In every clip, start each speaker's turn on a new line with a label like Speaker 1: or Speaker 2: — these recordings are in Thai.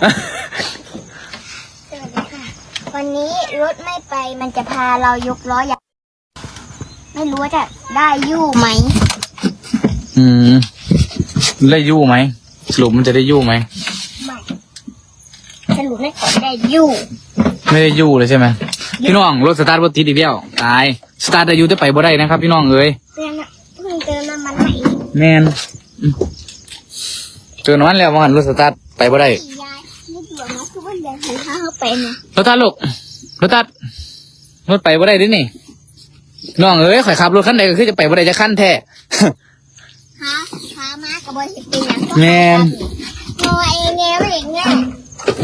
Speaker 1: สวัสดีค่ะ วันนี้รถไม่ไปมันจะพาเรายกล้อใหญ่ไม่รู้ว่าจะได้อยู่ไหม
Speaker 2: อืม ได้ยู่ไหมสรุปมันจะได้ยู่ไหม
Speaker 1: ไม่สรุปไม่ขอได้อยู่
Speaker 2: ไม่ได้ยู่เลยใช่ไหมพี่น้องรถสตาร์ทรถติดอีกแล้วตายสตาร์ทได้อยู่แต่ไปบ่ได้นะครับ พี่น้องเอ้ย
Speaker 1: เตือนอะเพิ่งเติมน้ำมันใหม่
Speaker 2: แมนอืมเตือนวันแล้วว่าหันรถสตาร์ทไปบ่ได้
Speaker 1: หันข้างเข้าไปนะ
Speaker 2: รถตัดลูกรถตัดรถไปบ่ได้เดินี่น้องเอ้ยข่อยขับรถคันใดก็คือจะไปบ่ได้จะขั้นแท้
Speaker 1: ขาขามากับบอลสิเป็นอย่าง
Speaker 2: แม่น
Speaker 1: โนเองเงี้ยอย่างเงี้ย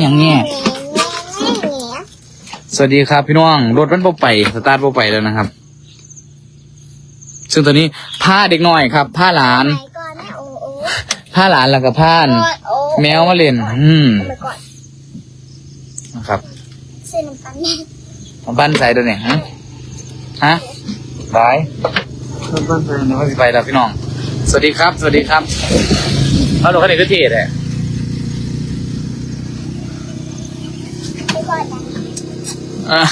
Speaker 2: อย่างเงี้ย สวัสดีครับพี่น้องรถมันบ่ไปสตาร์ทบ่ไปแล้วนะครับ ซึ่งตอนนี้ผ้าเด็กน้อยครับผ้าหลาน
Speaker 1: ไปก่อนนะโอ้โอ้
Speaker 2: ผ้าหลานแล้วก็ผ้า
Speaker 1: โอ้โอ้
Speaker 2: แมวมาเล่น อืม
Speaker 1: ไปก่อน
Speaker 2: ครับ
Speaker 1: ซื้อน้ำตาลนี่
Speaker 2: มาบ้านใส่ตัวเนี่ยฮะฮะบายบ้านใส่เดี๋ยวเขาสิไปแล้วพี่น้อง สวัสดีครับ สวัสดีครับเอาดูคันนี้ก็เท่เลย
Speaker 1: ไปก่อนนะ
Speaker 2: อ่า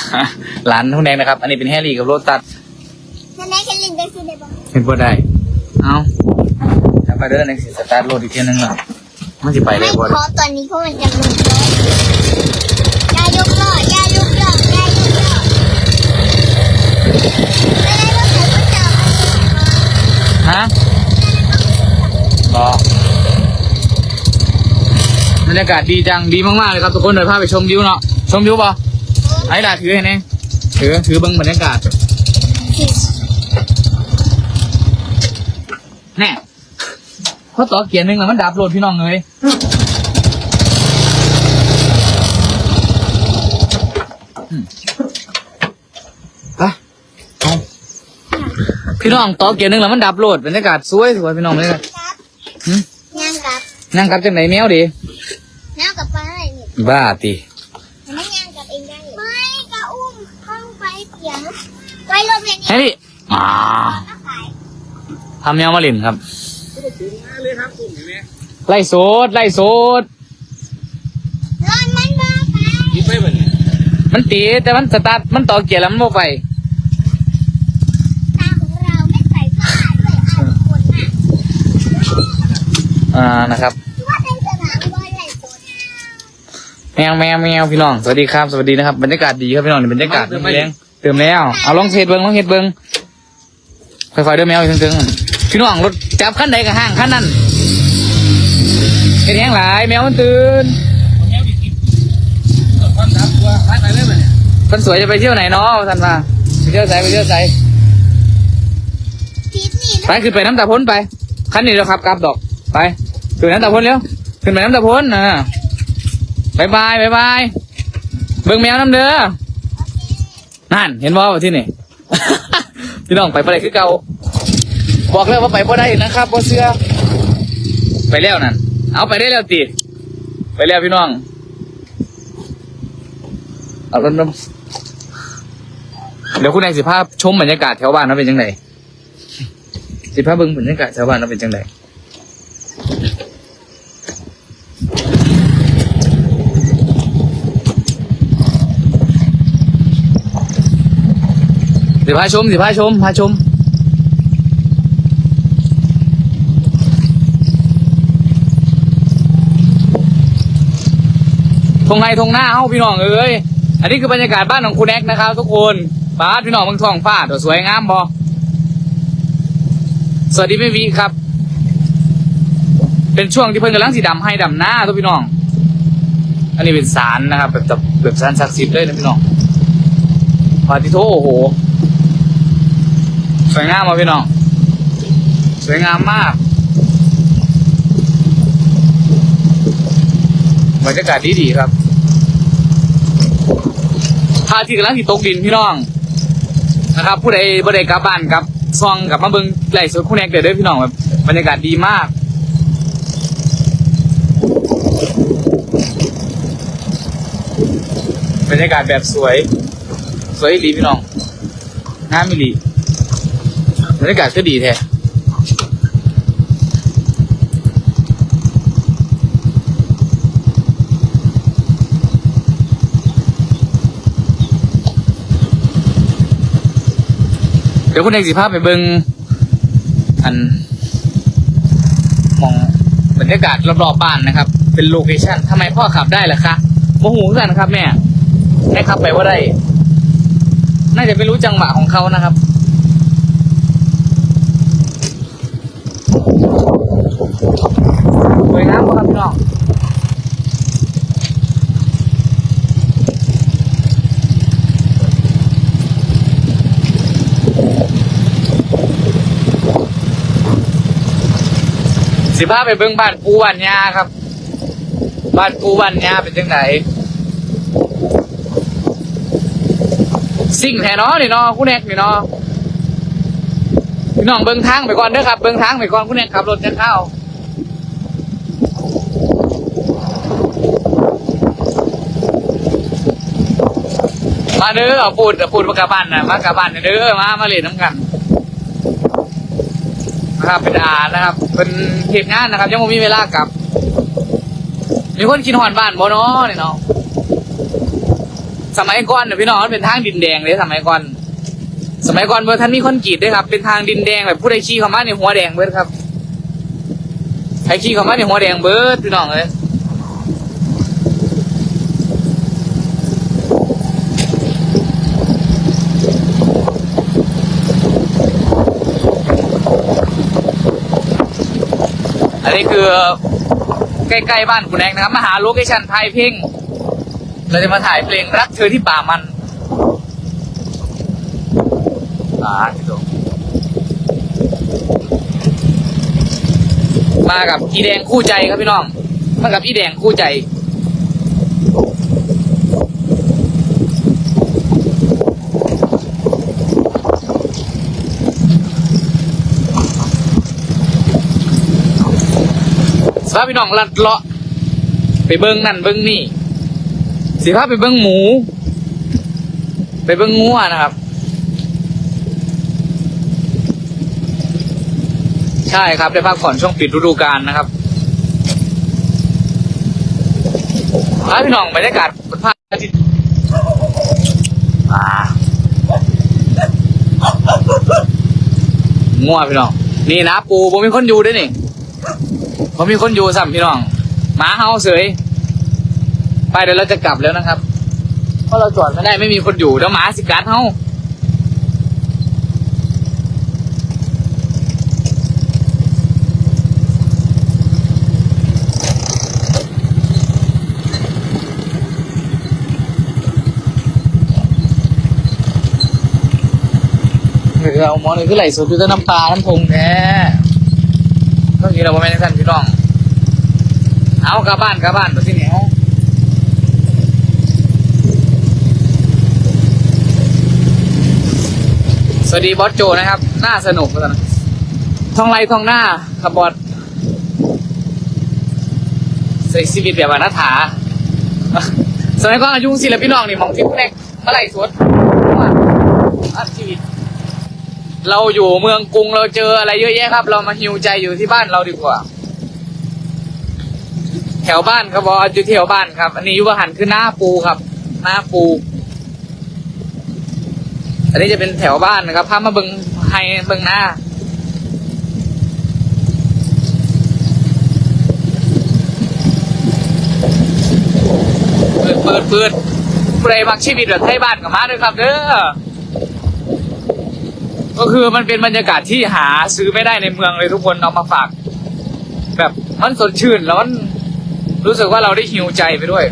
Speaker 2: หลานทุ่งแดงนะครับ อันนี้เป็นแฮร์รี่กับโรตัส
Speaker 1: นั่นแหละแค่ลินได้ซื้อได้บ้าง
Speaker 2: เห็นบ่ได้ เอาถ้าไปเดินในสิสตาร์ทรถอีกเทียนึงล่ะมันจะไปได้
Speaker 1: ไม่
Speaker 2: บ่
Speaker 1: พอตอนนี้เพราะมันจะลงล้อยายกล้อยายกล้อยายกล้อไม่ได้รถไถก็จะเอา
Speaker 2: ฮะรอบรรยากาศดีจัง ดีมาก ๆ เลยครับ ทุกคนเดี๋ยวพาไปชมวิวเนาะ ชมวิวป่ะไอ้ด่าถือให้แน่ถือ ถือบิ้งบรรยากาศแน่เพราะต่อเกียร์หนึ่งแล้วมันดับโหลดพี่น้องเลยอืมไปเอา พี่น้องต่อเกียร์หนึ่งแล้วมันดับโหลดบรรยากาศสวยสวยพี่น้องเลย
Speaker 1: ครับ
Speaker 2: หึ
Speaker 1: ย่างกับ
Speaker 2: นั่งกับจังไหนแมวดิ
Speaker 1: ย่างกับปลาอะไรนี่
Speaker 2: บ้าติ
Speaker 1: ไม่ย่างกับเองได้ไม่กะอุ้มเข้าไปเสียงไว้ลมอย่างนี้
Speaker 2: แฮร์รี่อ่า
Speaker 1: ก็ขาย
Speaker 2: ทำแมวมาเล่นครับไล่โซดไล่โซด
Speaker 1: ร้อนมันบ้าไป
Speaker 2: มันตีแต่มันสตาร์ทมันต่อเกียร์แล้วมันโมไป
Speaker 1: ตาของเราไม่ใส่เสื้อผ้าด้วยอะคนน่ะ
Speaker 2: อ่านะครับ
Speaker 1: ว่าเป็นสนามบอลไหลโซน
Speaker 2: แมวแมวแมวพี่น้องสวัสดีครับสวัสดีนะครับบรรยากาศดีครับพี่น้องบรรยากาศแรงเติมแล้วเอาลองเทสเบิ้งลองเทสเบิ้งค่อยๆเดินแมวอีกถึงๆพี่น้องรถจับขั้นใดกับห้างขั้นนั้นเป็นแห้งหลายแมวมันตื่นคนสวยจะไปเที่ยวไหนเนาะท่านว่าไปเที่ยวไสไปเที่ยวไส
Speaker 1: พีทนี่
Speaker 2: ไปขึ้นไปน้ำตาพ้นไปขั้นนี้เราขับกลับดอก ไปขึ้นน้ำตาพ้นเร็วขึ้นไปน้ำตาพ้นอ่าบายบายบายบายเบิ่งแมวน้ำเด้อนั่นเห็นบ่าที่นี่พี่น้องไปบ่ได้คือเก่าบอกแล้วว่าไปบ่ได้นะครับบ่เสื้อไปแล้วนั่นเอาไปได้แล้วตีไปแล้วพี่น้องเอารถน้ำเดี๋ยวคุณนายสิภาพชมบรรยากาศแถวบ้านว่าเป็นยังไงสิภาพเบิ่งบรรยากาศชาวบ้านเราเป็นจังได พาชมสิพาชมพาชมทงไฮทงหน้าเฮ้าพี่น้องเอ้ย อันนี้คือบรรยากาศบ้านของคุณแอกนะครับ ทุกคนบ้าพี่น้องเมืองทองฟ้าตัวสวยงามบอสวัสดีพี่วีครับ เป็นช่วงที่เพิ่นกำลังสีดำให้ดำหน้าทุกพี่น้อง อันนี้เป็นสารนะครับแบบแบบสารศักดิ์สิทธิ์เลยนะพี่น้องพาติโทโอ้โห สวยงามมาพี่น้อง สวยงามมากบรรยากาศดีดีครับพาที่กำลังที่ตกดินพี่น้องนะครับ ผู้ใดบ่ได้กลับบ้านครับซองกับมาเบิงไลฟ์สดคุณแอกเด้อเด้อพี่น้องแบบบรรยากาศดีมากบรรยากาศแบบสวย สวยอีหลีพี่น้องงามอีหลี บรรยากาศก็ดีแท้เดี๋ยวคุณเอกสิภาพไปเบิงอันมองบรรยากาศรอบๆบ้านนะครับ เป็นโลเคชั่นทำไมพ่อขับได้ล่ะคะโมโหกันครับแม่แม่ขับไปว่าได้ น่าจะไม่รู้จังหวะของเขานะครับ สวยงามครับพี่น้องสิพาไปเบิ่งบ้านปูบ้านยาครับ บ้านปูบ้านยาเป็นจังไหนสิ่งแท้เนาะนี่เนาะคุณแอกนี่เนาะพี่น้องเบิ่งทางไปก่อนเด้อครับ เบิ่งทางไปก่อนคุณแอกขับรถจะเข้า มาเด้อเอาปูดเอาปูดมากลับบ้านนะมากลับบ้านเด้อมามาเล่นน้ำกันนะครับเป็นอานะครับ เป็นเหตุงานนะครับ ยังไม่มีเวลากลับ มีคนกินหอนบ้านบ่เนาะนี่เนาะสมัยก่อนเนี่ยพี่น้องเป็นทางดินแดงเลยสมัยก่อน สมัยก่อนเบอร์ท่านมีคนกีดด้วยครับ เป็นทางดินแดงแบบผู้ใดขี่เข้ามาในหัวแดงเบิร์ดครับใครขี่เข้ามาในหัวแดงเบิร์ดพี่น้องเลย อันนี้คือใกล้ๆบ้านคุณแองนะครับมาหาโลเคชั่นถ่ายเพลงเราจะมาถ่ายเพลงรักเธอที่ป่ามันอ่าที่ตรงมากับอีแดงคู่ใจครับพี่น้อง มากับอีแดงคู่ใจาพี่น้องลัดเลาะ ไปเบิ้งนั่นเบิ้งนี่สิภาพไปเบิ้งหมู ไปเบิ้งงัวนะครับ ใช่ครับได้พักผ่อนช่วงปิดฤดูกาลนะครับพาพี่น้องบรรยากาศบนภาคอาทิตย์อ่งัวพี่น้อง นี่นะปูผมมีคนอยู่ด้วยนี่ ผมมีคนอยู่สัมพี่น้องหมาเฮาเสยไปเดี๋ยวเราจะกลับแล้วนะครับ เพราะเราจอดไม่ได้ไม่มีคนอยู่เดี๋ยวหมาสิกัดเฮาเราหมอนี่คือไหลสุดคือจะน้ำปลาน้ำพงแท้ เมื่อกี้เราไม่ได้ท่นพี่น้อง เอากลับบ้านกลับบ้านไปที่ไหนเอาสวัสดีบอสโจนะครับ น่าสนุกเลยนะทองไรทองหน้าขับบอสใส่ชีวิตแบบอนาถาสมัยก่อนอายุศิลปินน้องนี่มองที่แรกเมื่อไหร่สวดว่าอัดชีวิต เราอยู่เมืองกรุงเราเจออะไรเยอะแยะครับ เรามาฮิวใจอยู่ที่บ้านเราดีกว่า แถวบ้านครับบอสอยู่แถวบ้านครับ อันนี้อยุบหันคือหน้าปูครับ หน้าปู อันนี้จะเป็นแถวบ้านนะครับพามาเบิงไฮเบิงหน้าเปิดเปิดเปิดใครมักชีวิตแบบไทยบ้านกับมาด้วยครับเด้อ ก็คือมันเป็นบรรยากาศที่หาซื้อไม่ได้ในเมืองเลยทุกคนเอามาฝาก แบบมันสดชื่นแล้วมันรู้สึกว่าเราได้หิวใจไปด้วย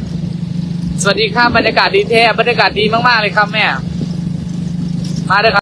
Speaker 2: สวัสดีครับบรรยากาศดีแท้บรรยากาศดีมากๆเลยครับแม่ มาเลยครับ